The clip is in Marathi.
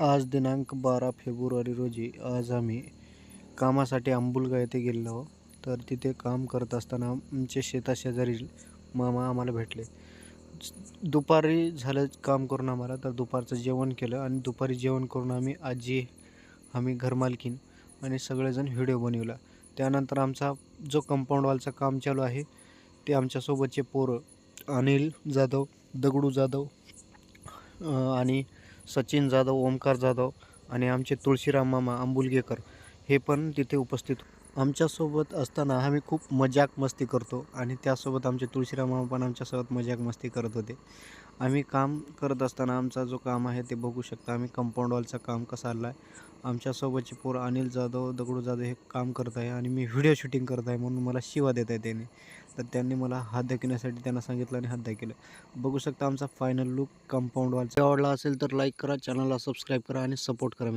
आज दिनांक बारा फेब्रुवारी रोजी आज आम्ही कामासाठी अंबुलगा येथे गेलेलो. तर तिथे काम करत असताना आमचे शेताशेजारील मामा आम्हाला भेटले. दुपारी झालं काम करून आम्हाला तर दुपारचं जेवण केलं आणि दुपारी जेवण करून आम्ही आजी आम्ही घरमालकीन आणि सगळेजण व्हिडिओ बनवला. त्यानंतर आमचा जो कंपाऊंडवालचं काम चालू आहे ते आमच्यासोबतचे पोरं अनिल जाधव दगडू जाधव आणि सचिन जाधव ओमकार जाधव आणि आमचे तुळशीराम मामा आंबुलगेकर हे पण तिथे उपस्थित. आमच्यासोबत असताना आम्ही खूप मजाक मस्ती करतो आणि त्यासोबत आमचे तुळशीराम मामा पण आमच्यासोबत मजाक मस्ती करत होते. आम्ही काम करत असताना आमचा जो काम आहे ते बघू शकता. आम्ही कंपाऊंड वॉलचं काम कसं आलं आहे आमच्यासोबतचे पोरं अनिल जाधव दगडू जाधव हे काम करत आहे आणि मी व्हिडिओ शूटिंग करत आहे म्हणून मला शिवा देत आहे त्याने. तर त्यांनी मला हात दाखवण्यासाठी त्यांना सांगितलं आणि हात दाखवलं. बघू शकता आमचा फायनल लुक कंपाऊंड वॉलचा आवडला असेल तर लाईक करा चॅनलला सबस्क्राईब करा आणि सपोर्ट करा